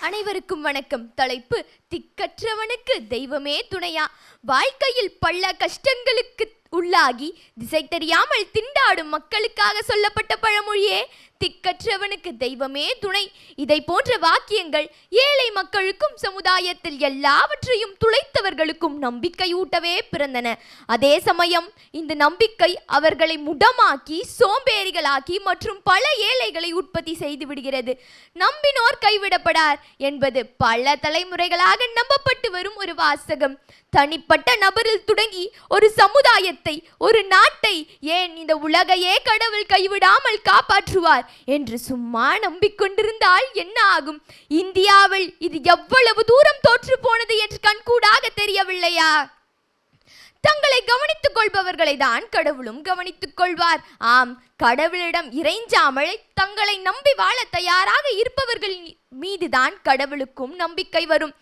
அனைவருக்கும் வணக்கம். தலைப்பு திக்கற்றவனுக்கு தெய்வமே துணையா? வாழ்க்கையில் பல கஷ்டங்களுக்கு உள்ளாகி திசை தெரியாமல் திண்டாடும் மக்களுக்காக சொல்லப்பட்ட பழமொழியே திக்கற்றவனுக்கு தெய்வமே துணை. இதை போன்ற வாக்கியங்கள் ஏழை மக்களுக்கும் சமுதாயத்தில் எல்லாவற்றையும் துளைத்தவர்களுக்கும் நம்பிக்கையூட்டவே பிறந்தன. அதே சமயம் இந்த நம்பிக்கை அவர்களை முடமாக்கி சோம்பேறிகளாக்கி மற்றும் பல ஏழைகளை உற்பத்தி செய்து விடுகிறது. நம்பினோர் கைவிடப்படார் என்பது பல தலைமுறைகளாக நம்பப்பட்டு வரும் ஒரு வாசகம். தனிப்பட்ட நபரில் தொடங்கி ஒரு சமுதாயத்தை ஒரு நாட்டை ஏன் இந்த உலகையே கடவுள் கைவிடாமல் காப்பாற்றுவார்? என்று சும்மா நம்பிக்கொண்டிருந்தால் என்ன ஆகும்? இந்தியாவில் இது எவ்வளவு தூரம் தோற்று போனது என்று கண்கூடாக தெரியவில்லையா? தங்களை கவனித்துக் கொள்பவர்களை தான் கடவுளும் கவனித்துக் கொள்வார். ஆம் கடவுளிடம் இறைஞ்சாமல் தங்களை நம்பி வாழ தயாராக இருப்பவர்கள் மீதுதான் கடவுளுக்கும் நம்பிக்கை வரும்.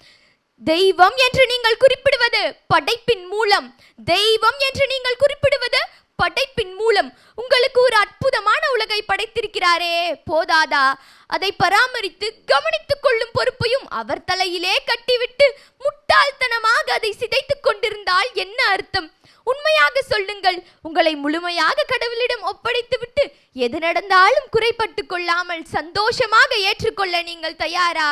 தெய்வம் என்று நீங்கள் குறிப்பிடுவது படைப்பின் மூலம். தெய்வம் என்று நீங்கள் குறிப்பிடுவது படைப்பின் மூலம் உங்களுக்கு ஒரு அற்புதமான உலகை படைத்திருக்கிறாரே. போதாதா? அதை பராமரித்து கவனித்துக் கொள்ளும் பொறுப்பையும் அவர் தலையிலே கட்டிவிட்டு முட்டாள்தனமாக அதை சிதைத்துக் கொண்டிருந்தால் என்ன அர்த்தம்? உண்மையாக சொல்லுங்கள். உங்களை முழுமையாக கடவுளிடம் ஒப்படைத்துவிட்டு எது நடந்தாலும் குறைப்பட்டு கொள்ளாமல் சந்தோஷமாக ஏற்றுக்கொள்ள நீங்கள் தயாரா?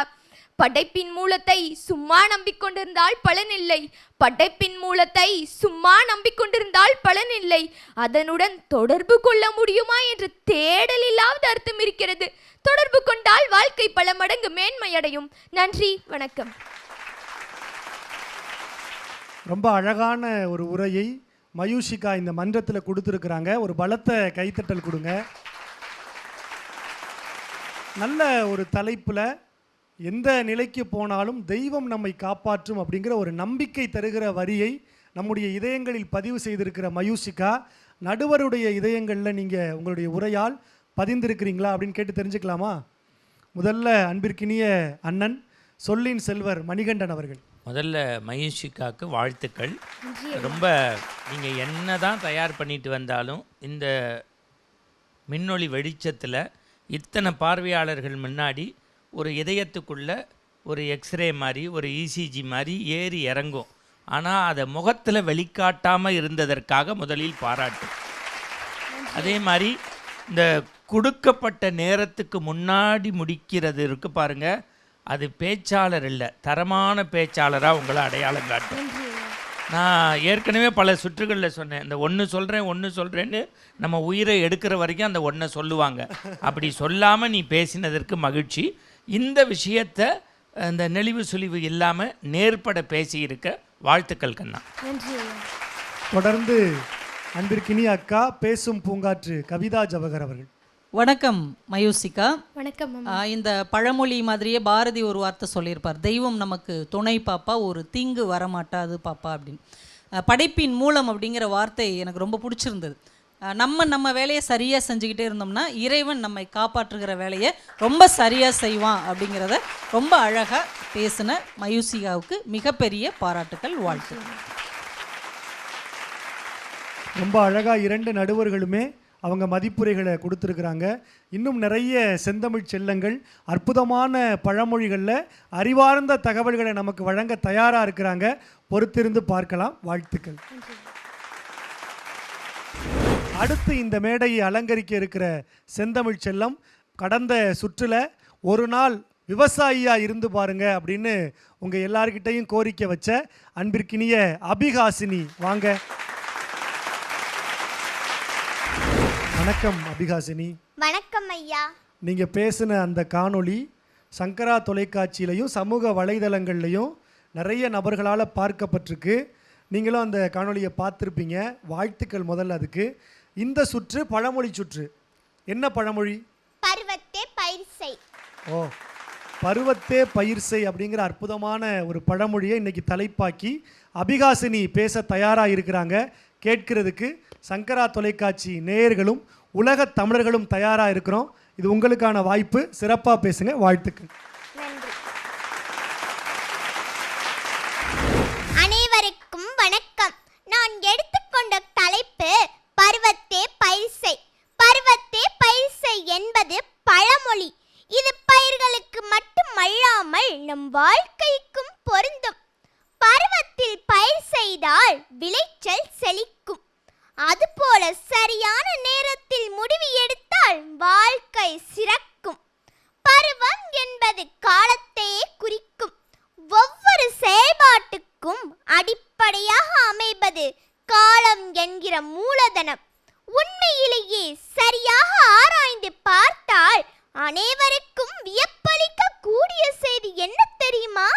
படைப்பின் மூலத்தை சும்மா நம்பிக்கொண்டிருந்தால் பலனில்லை. படைப்பின் மூலத்தை சும்மா நம்பிக்கொண்டிருந்தால் பலனில்லை. அதனுடன் தொடர்பு கொள்ள முடியுமா என்று தேடலில்லாவது அர்த்தம் இருக்கிறது. தொடர்பு கொண்டால் வாழ்க்கை பல மடங்கு மேன்மையடையும். நன்றி வணக்கம். ரொம்ப அழகான ஒரு உரையை மயூஷிகா இந்த மன்றத்தில் கொடுத்துருக்குறாங்க. ஒரு பலத்த கைத்தட்டல் கொடுங்க. நல்ல ஒரு தலைப்பில் எந்த நிலைக்கு போனாலும் தெய்வம் நம்மை காப்பாற்றும் அப்படிங்கிற ஒரு நம்பிக்கை தருகிற வரியை நம்முடைய இதயங்களில் பதிவு செய்திருக்கிற மயூஷிகா நடுவருடைய இதயங்களில் நீங்கள் உங்களுடைய உரையால் பதிந்திருக்கிறீங்களா அப்படின்னு கேட்டு தெரிஞ்சுக்கலாமா? முதல்ல அன்பிற்கினிய அண்ணன் சொல்லின் செல்வர் மணிகண்டன் அவர்கள். முதல்ல மயூஷிகாவுக்கு வாழ்த்துக்கள். ரொம்ப நீங்கள் என்ன தான் தயார் பண்ணிட்டு வந்தாலும் இந்த மின்னொளி வெளிச்சத்தில் இத்தனை பார்வையாளர்கள் முன்னாடி ஒரு இதயத்துக்குள்ள ஒரு எக்ஸ்ரே மாதிரி ஒரு இசிஜி மாதிரி ஏறி இறங்கும். ஆனால் அதை முகத்தில் வெளிக்காட்டாமல் இருந்ததற்காக முதலில் பாராட்டு. அதே மாதிரி இந்த கொடுக்கப்பட்ட நேரத்துக்கு முன்னாடி முடிக்கிறது இருக்கு பாருங்க. அது பேச்சாளர் இல்லை தரமான பேச்சாளராக உங்களை அடையாளம் காட்டும். நான் ஏற்கனவே பல சுற்றுகளில் சொன்னேன் இந்த ஒன்று சொல்கிறேன் ஒன்று சொல்கிறேன்னு நம்ம உயிரை எடுக்கிற வரைக்கும் அந்த ஒன்றை சொல்லுவாங்க. அப்படி சொல்லாமல் நீ பேசினதற்கு மகிழ்ச்சி. இந்த விஷயத்தை இந்த நெளிவு சுழிவு இல்லாமல் நேர்பட பேசியிருக்க வாழ்த்துக்கள் கண்ணா. தொடர்ந்து அன்பிற்கினிய அக்கா பேசும் பூங்காற்று கவிதா ஜவஹர் அவர்கள். வணக்கம் மயூசிகா. வணக்கம் இந்த பழமொழி மாதிரியே பாரதி ஒரு வார்த்தை சொல்லியிருப்பார். தெய்வம் நமக்கு துணை பாப்பா ஒரு தீங்கு வரமாட்டாது பாப்பா அப்படின்னு. படைப்பின் மூலம் அப்படிங்கிற வார்த்தை எனக்கு ரொம்ப பிடிச்சிருந்தது. நம்ம நம்ம வேலையை சரியாக செஞ்சுக்கிட்டே இருந்தோம்னா இறைவன் நம்மை காப்பாற்றுகிற வேலையை ரொம்ப சரியாக செய்வான் அப்படிங்கிறத ரொம்ப அழகாக பேசின மயூசிகாவுக்கு மிகப்பெரிய பாராட்டுக்கள் வாழ்த்து ரொம்ப அழகாக இரண்டு நடுவர்களுமே அவங்க மதிப்புரைகளை கொடுத்துருக்குறாங்க. இன்னும் நிறைய செந்தமிழ் செல்லங்கள் அற்புதமான பழமொழிகளில் அறிவார்ந்த தகவல்களை நமக்கு வழங்க தயாராக இருக்கிறாங்க. பொறுத்திருந்து பார்க்கலாம். வாழ்த்துக்கள். அடுத்து இந்த மேடையை அலங்கரிக்க இருக்கிற செந்தமிழ் செல்லம் கடந்த சுற்றில் ஒரு நாள் விவசாயியாக இருந்து பாருங்க அப்படின்னு உங்கள் எல்லார்கிட்டையும் கோரிக்கை வச்ச அன்பிற்கினிய அபிகாசினி வாங்க. வணக்கம் அபிகாசினி. வணக்கம் ஐயா. நீங்கள் பேசின அந்த காணொளி சங்கரா தொலைக்காட்சியிலையும் சமூக வலைதளங்கள்லையும் நிறைய நபர்களால் பார்க்கப்பட்டிருக்கு. நீங்களும் அந்த காணொளியை பார்த்துருப்பீங்க. வாழ்த்துக்கள் முதல்ல அதுக்கு. இந்த சுற்று பழமொழி சுற்று. என்ன பழமொழி? பருவத்தே பயிர் செய் ஓ பருவத்தே பயிர் செய் அப்படிங்கிற அற்புதமான ஒரு பழமொழியை இன்னைக்கு தலைப்பாக்கி அபிகாசினி பேச தயாராக இருக்கிறாங்க கேட்கிறதுக்கு சங்கரா தொலைக்காட்சி நேயர்களும் உலகத் தமிழர்களும் தயாராக இருக்கிறோம் இது உங்களுக்கான வாய்ப்பு. சிறப்பாக பேசுங்க. வாழ்த்துக்கள் நன்றி அனைவருக்கும் வணக்கம் நான் எடுத்துக்கொண்ட தலைப்பு பருவத்தே பயிர் செய் பருவத்தே பயிர் செய் என்பது பழமொழி இது பயிர்களுக்கு மட்டுமல்லாமல் வார்த்தைகள் நம் வாழ்க்கைக்கும் பொருந்தும் பருவத்தில் பயிர் செய்தால் விளைச்சல் செழிக்கும் அதுபோல சரியான நேரத்தில் முடிவு எடுத்தால் வாழ்க்கை சிறக்கும். பருவம் என்பது காலத்தையே குறிக்கும். ஒவ்வொரு செயல்பாட்டுக்கும் அடிப்படையாக அமைவது காலம் என்கிற மூலதனம். உண்மையிலேயே சரியாக ஆராய்ந்து பார்த்தால் அனைவருக்கும் வியப்பளிக்க கூடிய செய்தி என்ன தெரியுமா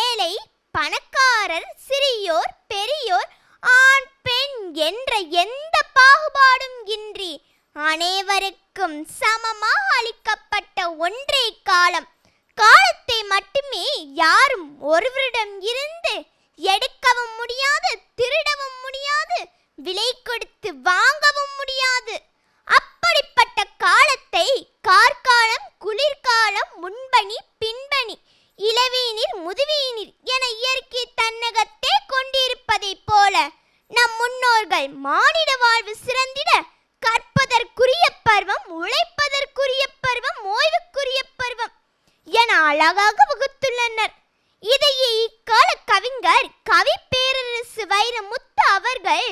ஏழை பணக்காரர் சிறியோர் பெரியோர் ஆண் பெண் என்ற எந்த பாகுபாடும் இன்றி அனைவருக்கும் சமமாக அளிக்கப்பட்ட ஒன்றே காலம். காலத்தை மட்டுமே யாரும் ஒருவரிடம் இருந்து எடுக்கவும் முடியாது திருடவும் முடியாது விலை கொடுத்து வாங்கவும் முடியாது. அப்படிப்பட்ட காலத்தை கார்காலம் குளிர்காலம் முன்பணி பின்பணி இளவேநீர் முதுவேநீர் என இயற்கை தன்னகத்தே கொண்டிருப்பதைப் போல நம் முன்னோர்கள் மானிட வாழ்வு சிறந்திட கற்பதற்குரிய பருவம் உழைப்பதற்குரிய பருவம் ஓய்வுக்குரிய பருவம் என அழகாக வகுத்துள்ளனர். இதையே இக்கால கவிஞர் கவி பேரரசு வைரமுத்து அவர்கள்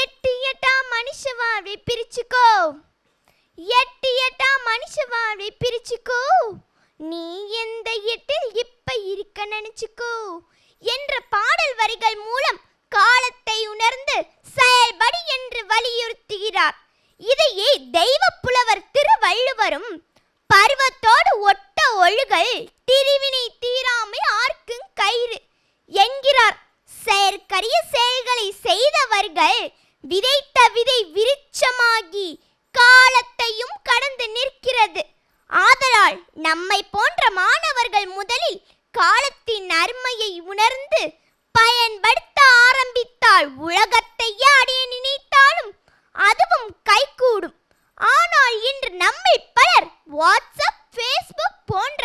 எட்டு எட்டாம் மனுஷ வாழ்வை பிரிச்சுக்கோ. எட்டு எட்டாம் மனுஷ வாழ்வை பிரிச்சுக்கோ. நீ எந்த எட்டில் இப்ப இருக்க நினைச்சுக்கோ என்ற பாடல் வரிகள் மூலம் காலத்தை உணர்ந்து செயல்படி என்று வலியுறுத்துகிறார். இதையே தெய்வ புலவர் திருவள்ளுவரும் பருவத்தோடு ஒட்டு ஒழுகல் திரிவினை தீராமை ஆர்க்குங் கயிறு. என்கிறார் செயற்கரிய செயல்களை செய்தவர்கள் விதைத்த விதை விருட்சமாகி காலத்தையும் கடந்து நிற்கிறது. ஆதலால் நம்மை போன்ற மாணவர்கள் முதலில் காலத்தின் அருமையை உணர்ந்து பயன்படுத்த ஆரம்பித்தால் உலகத்தையே அடைய நினைத்தாலும் அதுவும் கைகூடும். ஆனால் இன்று நம்மை பலர் வாட்ஸ்அப் ஃபேஸ்புக் போன்ற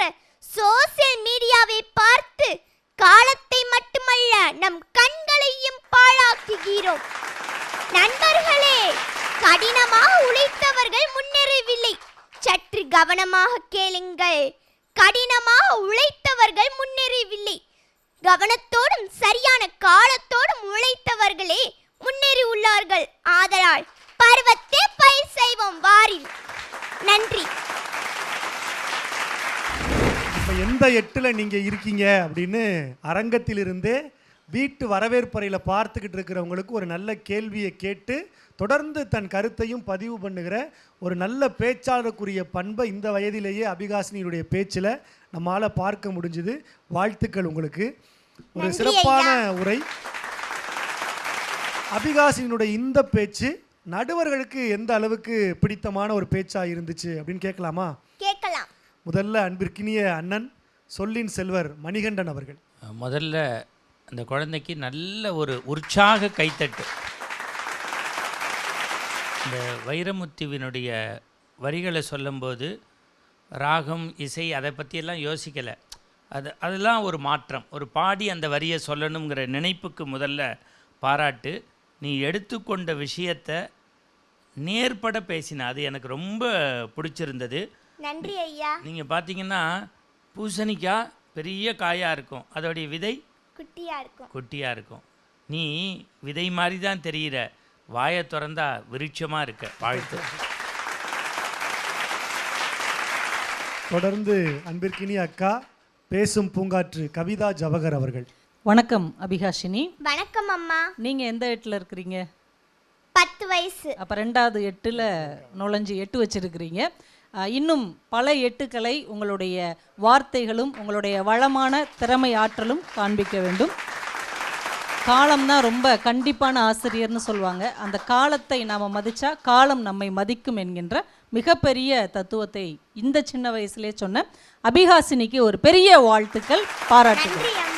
சோசியல் மீடியாவை பார்த்து காலத்தை மட்டுமல்ல நம் கண்களையும் பாழாக்குகிறோம். நண்பர்களே கடினமாக உழைத்தவர்கள் முன்னேறவில்லை. சற்று கவனமாக கேளுங்கள். கடினமாக உழைத்தவர்கள் முன்னேறவில்லை. கவனத்தோடும் சரியான காலத்தோடும் உழைத்தவர்களே முன்னேறி உள்ளார்கள் ஆதலால் பருவத்தே பயிர் செய்வோம். வாரில். நன்றி. எந்த எட்டில் நீங்கள் இருக்கீங்க அப்படின்னு அரங்கத்திலிருந்தே வீட்டு வரவேற்பறையில் பார்த்துக்கிட்டு இருக்கிறவங்களுக்கு ஒரு நல்ல கேள்வியை கேட்டு தொடர்ந்து தன் கருத்தையும் பதிவு பண்ணுகிற ஒரு நல்ல பேச்சாளருக்குரிய பண்பை இந்த வயதிலேயே அபிகாசினியுடைய பேச்சில் நம்மால் பார்க்க முடிஞ்சுது. வாழ்த்துக்கள் உங்களுக்கு. ஒரு சிறப்பான. உரை. அபிகாசினுடைய இந்த பேச்சு நடுவர்களுக்கு எந்த அளவுக்கு பிடித்தமான ஒரு பேச்சா இருந்துச்சு அப்படின்னு கேட்கலாமா? கேட்கலாம். முதல்ல அன்பிற்கினிய அண்ணன் சொல்லின் செல்வர் மணிகண்டன் அவர்கள். முதல்ல அந்த குழந்தைக்கு நல்ல ஒரு உற்சாக கைத்தட்டு. இந்த வைரமுத்துவினுடைய வரிகளை சொல்லும்போது ராகம் இசை அதை பற்றியெல்லாம் யோசிக்கலை. அது அதெல்லாம் ஒரு மாற்றம். ஒரு பாடி அந்த வரியை சொல்லணுங்கிற நினைப்புக்கு முதல்ல பாராட்டு. நீ எடுத்துக்கொண்ட விஷயத்தை நேர்பட பேசின. அது எனக்கு ரொம்ப பிடிச்சிருந்தது. நன்றி ஐயா. நீங்கள் பார்த்தீங்கன்னா பூசணிக்காய் பெரிய காயாக இருக்கும். அதோடைய விதை குட்டியா இருக்கும். குட்டியாக இருக்கும். நீ விதை மாதிரி தான் தெரிகிற வாயை திறந்தா விருட்சமாக இருக்க. வாழ்த்து. தொடர்ந்து அன்பிற்கினிய அக்கா பேசும் பூங்காற்று கவிதா ஜவஹர் அவர்கள். வணக்கம் அபிகாஷினி வணக்கம் அம்மா. நீங்க எந்த எட்டில் இருக்கிறீங்க? பத்து வயசு. அப்போ ரெண்டாவது எட்டில் நுழைஞ்சு எட்டு வச்சிருக்கிறீங்க. இன்னும் பல எட்டுக்களை உங்களுடைய வார்த்தைகளும் உங்களுடைய வளமான திறமை ஆற்றலும் காண்பிக்க வேண்டும். காலம்தான் ரொம்ப கண்டிப்பான ஆசிரியர்னு சொல்லுவாங்க. அந்த காலத்தை நாம் மதித்தா காலம் நம்மை மதிக்கும் என்கின்ற மிகப்பெரிய தத்துவத்தை இந்த சின்ன வயசுலேயே சொன்ன அபிகாசினிக்கு ஒரு பெரிய வாழ்த்துக்கள் பாராட்டுகிறேன்